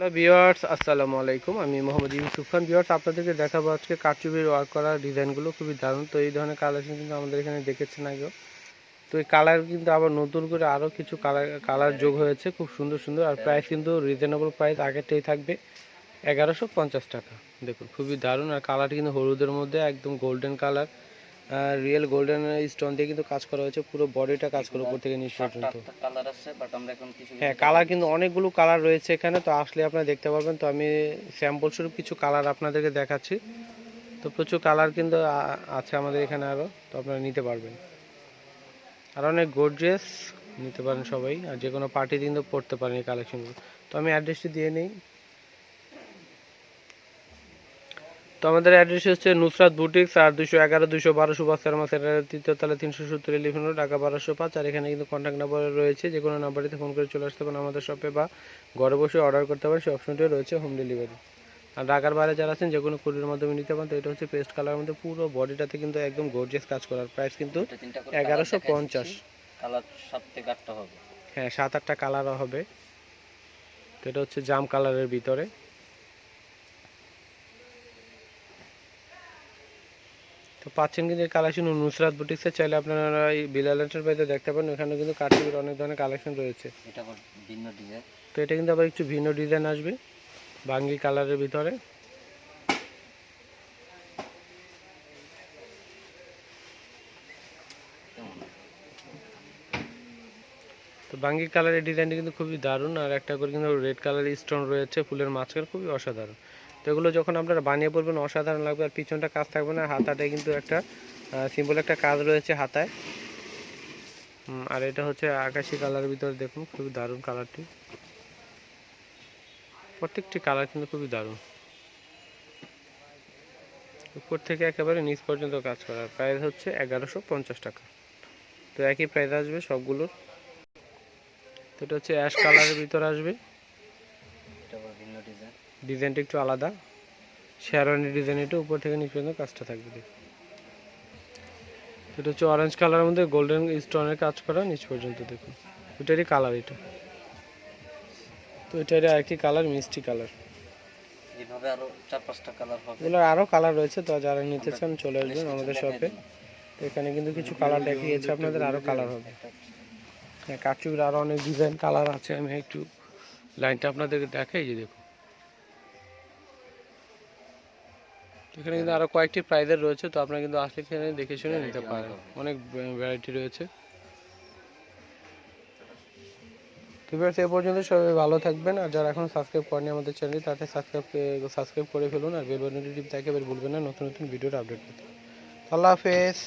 Hello viewers আসসালামু আলাইকুম। আমি মোহাম্মদ ইউসুফ খান। ভিওয়ার্স আপনাদেরকে দেখাবো আজকে কারচুপির ওয়ার্ক করা ডিজাইনগুলো। খুবই দারুণ। তো এই ধরনের কালেকশন কিন্তু আমাদের এখানে দেখেছেন আগেও। তো এই কালার কিন্তু আবার নতুন করে আরও কিছু কালার কালার যোগ হয়েছে। খুব সুন্দর সুন্দর। আর প্রাইস কিন্তু রিজনেবল প্রাইস আগেরটাই থাকবে এগারোশো পঞ্চাশ টাকা। দেখুন, খুবই দারুণ। আর কালার কিন্তু হলুদের মধ্যে একদম golden colour real golden stone দিয়ে কিন্তু কাজ করা হয়েছে পুরো বডিটা কাজ করা উপর থেকে নিচ পর্যন্ত। কালার আছে বাট আমরা এখন কিছু হ্যাঁ কালার কিন্তু অনেকগুলো কালার রয়েছে এখানে তো আসলে আপনারা দেখতে পারবেন তো আমি স্যাম্পল স্বরূপ কিছু কালার আপনাদেরকে দেখাচ্ছি। তো প্রচুর কালার কিন্তু আছে আমাদের এখানে আরও তো আপনারা নিতে পারবেন। আর অনেক গর্জিয়াস নিতে পারেন সবাই আর যে কোনো পার্টি কিন্তু পড়তে পারেন এই কালেকশনগুলো তো আমি অ্যাড্রেসটি দিয়ে নিই। তো আমাদের অ্যাড্রেস হচ্ছে নুসরাত বুটিক্স আর দুশো এগারো দুশো বারো সুভাষ শর্মা সেন্টারের তৃতীয় তলা তিনশো সত্তর রোড ঢাকা বারোশো পাঁচ। আর এখানে কিন্তু কন্ট্যাক্ট নাম্বার রয়েছে যে কোনো নাম্বারিতে ফোন করে চলে আসতে পারেন আমাদের শপে বা ঘরে বসে অর্ডার করতে পারেন। সেই অপশনটিও রয়েছে হোম ডেলিভারি আর ঢাকার বাইরে যারা আছেন যে কোনো কুরির মাধ্যমে নিতে পারেন তো এটা হচ্ছে পেস্ট কালারের মধ্যে পুরো বডিটাতে কিন্তু একদম গর্জিয়াস কাজ করার প্রাইস কিন্তু এগারোশো পঞ্চাশ। কালার সাত থেকে আটটা হবে। হ্যাঁ সাত আটটা কালারও হবে। তো এটা হচ্ছে জাম কালারের ভিতরে। তো পাচ্ছেন কিন্তু এই কালেকশন নুসরাত বুটিক্সে চাইলে আপনারা এই বিলালেন্টের বাইরে দেখতে পারেন ওখানে কিন্তু কাঠের অনেক ধরনের কালেকশন রয়েছে। এটা ভিন্ন ডিজাইন তো এটা কিন্তু আবার একটু ভিন্ন ডিজাইন আসবে বাঙ্গি কালারের ভিতরে। তো বাঙ্গি কালারের ডিজাইনটা কিন্তু খুবই দারুণ আর একটা করে কিন্তু রেড কালারের স্টোন রয়েছে ফুলের মাঝখানে খুবই অসাধারণ। তো এগুলো যখন আপনারা বানিয়ে পড়বেন অসাধারণ লাগবে। আর পিছনটা কাজ থাকবে না হাতাটায় কিন্তু একটা সিম্পল একটা কাজ রয়েছে হাতায়। আর এটা হচ্ছে আকাশি কালারের ভিতরে, দেখুন, খুবই দারুণ কালারটি। প্রত্যেকটি কালার কিন্তু খুবই দারুণ। উপর থেকে একেবারে নিচ পর্যন্ত কাজ করা। প্রাইস হচ্ছে এগারোশো পঞ্চাশ টাকা। তো একই প্রাইস আসবে সবগুলোর। তো এটা হচ্ছে অ্যাশ কালারের ভিতর আসবে। এটা আবার ভিন্ন ডিজাইন ডিজাইনটা একটু আলাদা। শেরওয়ানি ডিজাইন এটা উপর থেকে নিচ পর্যন্ত কাজটা থাকবে। এটা হচ্ছে অরেঞ্জ কালারের মধ্যে গোল্ডেন স্টোনের কাজ করা নিচ পর্যন্ত দেখুন। এটারই কালার এটা। তো এটারই আরেকটি কালার মিষ্টি কালার এইভাবে আরও চার পাঁচটা কালার হবে। এগুলোর আরও কালার রয়েছে তো যারা নিতে চান চলে আসবেন আমাদের শপে তো এখানে কিন্তু কিছু কালার দেখিয়েছে আপনাদের আরও কালার হবে। হ্যাঁ কাচুর আরও অনেক ডিজাইন কালার আছে আমি একটু লাইনটা আপনাদেরকে দেখাই যে দেখুন। এখানে কিন্তু আরও কয়েকটি প্রাইজের রয়েছে তো আপনারা কিন্তু আসলে এখানে দেখে শুনে নিতে পারেন। অনেক ভ্যারাইটি রয়েছে। তো ভিউয়ার্স এ পর্যন্ত সবাই ভালো থাকবেন আর যারা এখন সাবস্ক্রাইব করেনি আমাদের চ্যানেল তাতে সাবস্ক্রাইব সাবস্ক্রাইব করে ফেলুন আর বেল বাটনটি টিপতে একেবারে ভুলবেন না নতুন নতুন ভিডিওর আপডেট পেতে। আল্লাহ হাফেজ।